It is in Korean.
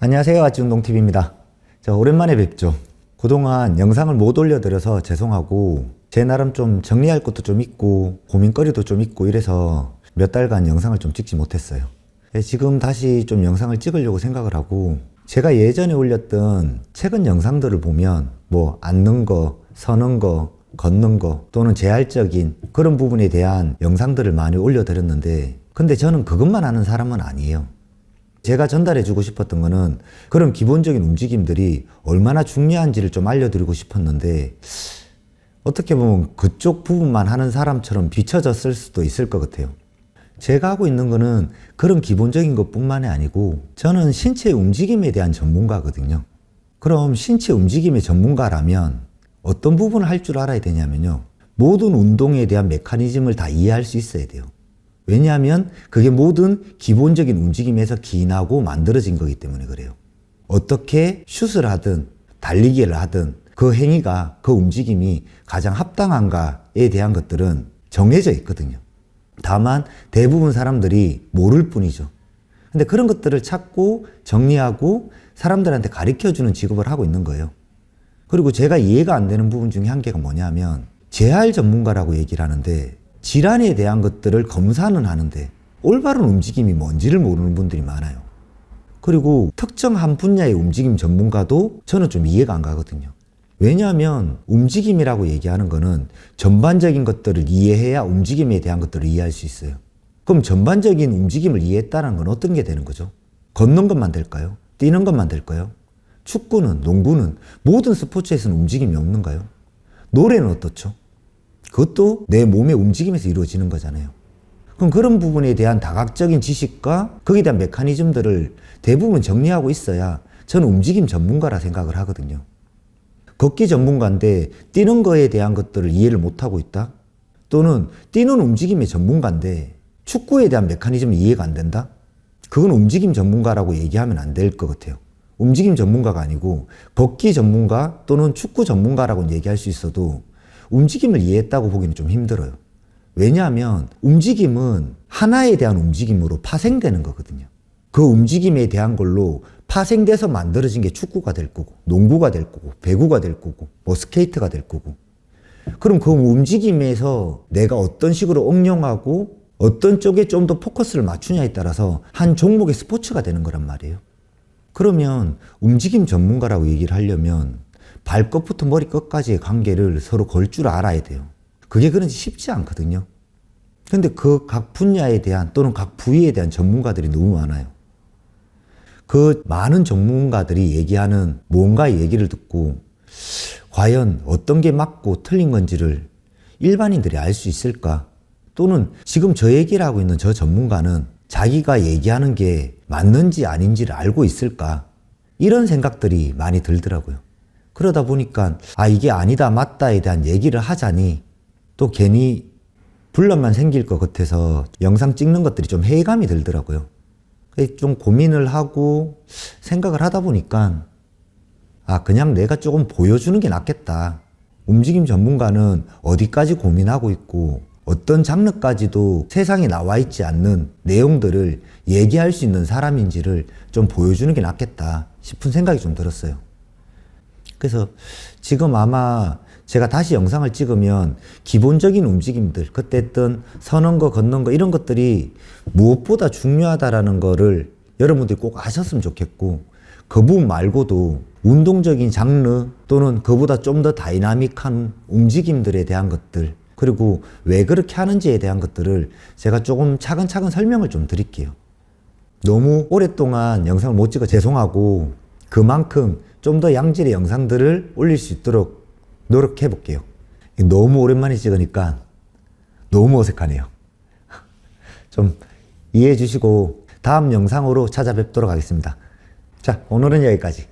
안녕하세요. 아찌운동TV입니다. 자, 오랜만에 뵙죠. 그동안 영상을 못 올려드려서 죄송하고, 제 나름 좀 정리할 것도 좀 있고, 고민거리도 좀 있고 이래서 몇 달간 영상을 좀 찍지 못했어요. 예, 지금 다시 좀 영상을 찍으려고 생각을 하고, 제가 예전에 올렸던 최근 영상들을 보면, 뭐, 앉는 거, 서는 거, 걷는 거, 또는 재활적인 그런 부분에 대한 영상들을 많이 올려드렸는데, 근데 저는 그것만 하는 사람은 아니에요. 제가 전달해 주고 싶었던 거는 그런 기본적인 움직임들이 얼마나 중요한지를 좀 알려드리고 싶었는데 어떻게 보면 그쪽 부분만 하는 사람처럼 비춰졌을 수도 있을 것 같아요. 제가 하고 있는 거는 그런 기본적인 것 뿐만이 아니고 저는 신체 움직임에 대한 전문가거든요. 그럼 신체 움직임의 전문가라면 어떤 부분을 할 줄 알아야 되냐면요. 모든 운동에 대한 메커니즘을 다 이해할 수 있어야 돼요. 왜냐하면 그게 모든 기본적인 움직임에서 기인하고 만들어진 거기 때문에 그래요. 어떻게 슛을 하든 달리기를 하든 그 행위가 그 움직임이 가장 합당한가에 대한 것들은 정해져 있거든요. 다만 대부분 사람들이 모를 뿐이죠. 근데 그런 것들을 찾고 정리하고 사람들한테 가르쳐 주는 직업을 하고 있는 거예요. 그리고 제가 이해가 안 되는 부분 중에 한 개가 뭐냐면 재활 전문가라고 얘기를 하는데 질환에 대한 것들을 검사는 하는데 올바른 움직임이 뭔지를 모르는 분들이 많아요. 그리고 특정 한 분야의 움직임 전문가도 저는 좀 이해가 안 가거든요. 왜냐하면 움직임이라고 얘기하는 거는 전반적인 것들을 이해해야 움직임에 대한 것들을 이해할 수 있어요. 그럼 전반적인 움직임을 이해했다는 건 어떤 게 되는 거죠? 걷는 것만 될까요? 뛰는 것만 될까요? 축구는, 농구는 모든 스포츠에서는 움직임이 없는가요? 노래는 어떻죠? 그것도 내 몸의 움직임에서 이루어지는 거잖아요. 그럼 그런 부분에 대한 다각적인 지식과 거기에 대한 메커니즘들을 대부분 정리하고 있어야 저는 움직임 전문가라 생각을 하거든요. 걷기 전문가인데 뛰는 거에 대한 것들을 이해를 못하고 있다? 또는 뛰는 움직임의 전문가인데 축구에 대한 메커니즘이 이해가 안 된다? 그건 움직임 전문가라고 얘기하면 안 될 것 같아요. 움직임 전문가가 아니고 걷기 전문가 또는 축구 전문가라고 얘기할 수 있어도 움직임을 이해했다고 보기는 좀 힘들어요. 왜냐하면 움직임은 하나에 대한 움직임으로 파생되는 거거든요. 그 움직임에 대한 걸로 파생돼서 만들어진 게 축구가 될 거고, 농구가 될 거고, 배구가 될 거고, 뭐 스케이트가 될 거고. 그럼 그 움직임에서 내가 어떤 식으로 응용하고 어떤 쪽에 좀 더 포커스를 맞추냐에 따라서 한 종목의 스포츠가 되는 거란 말이에요. 그러면 움직임 전문가라고 얘기를 하려면 발끝부터 머리끝까지의 관계를 서로 걸 줄 알아야 돼요. 그게 그런지 쉽지 않거든요. 근데 그 각 분야에 대한 또는 각 부위에 대한 전문가들이 너무 많아요. 그 많은 전문가들이 얘기하는 뭔가의 얘기를 듣고 과연 어떤 게 맞고 틀린 건지를 일반인들이 알 수 있을까? 또는 지금 저 얘기를 하고 있는 저 전문가는 자기가 얘기하는 게 맞는지 아닌지를 알고 있을까? 이런 생각들이 많이 들더라고요. 그러다 보니까 아 이게 아니다 맞다에 대한 얘기를 하자니 또 괜히 분란만 생길 것 같아서 영상 찍는 것들이 좀 회의감이 들더라고요. 좀 고민을 하고 생각을 하다 보니까 아 그냥 내가 조금 보여주는 게 낫겠다. 움직임 전문가는 어디까지 고민하고 있고 어떤 장르까지도 세상에 나와 있지 않는 내용들을 얘기할 수 있는 사람인지를 좀 보여주는 게 낫겠다 싶은 생각이 좀 들었어요. 그래서 지금 아마 제가 다시 영상을 찍으면 기본적인 움직임들, 그때 했던 서는 거, 걷는 거 이런 것들이 무엇보다 중요하다라는 거를 여러분들이 꼭 아셨으면 좋겠고 그 부분 말고도 운동적인 장르 또는 그보다 좀 더 다이나믹한 움직임들에 대한 것들 그리고 왜 그렇게 하는지에 대한 것들을 제가 조금 차근차근 설명을 좀 드릴게요. 너무 오랫동안 영상을 못 찍어 죄송하고 그만큼 좀 더 양질의 영상들을 올릴 수 있도록 노력해 볼게요. 너무 오랜만에 찍으니까 너무 어색하네요. 좀 이해해 주시고 다음 영상으로 찾아뵙도록 하겠습니다. 자, 오늘은 여기까지.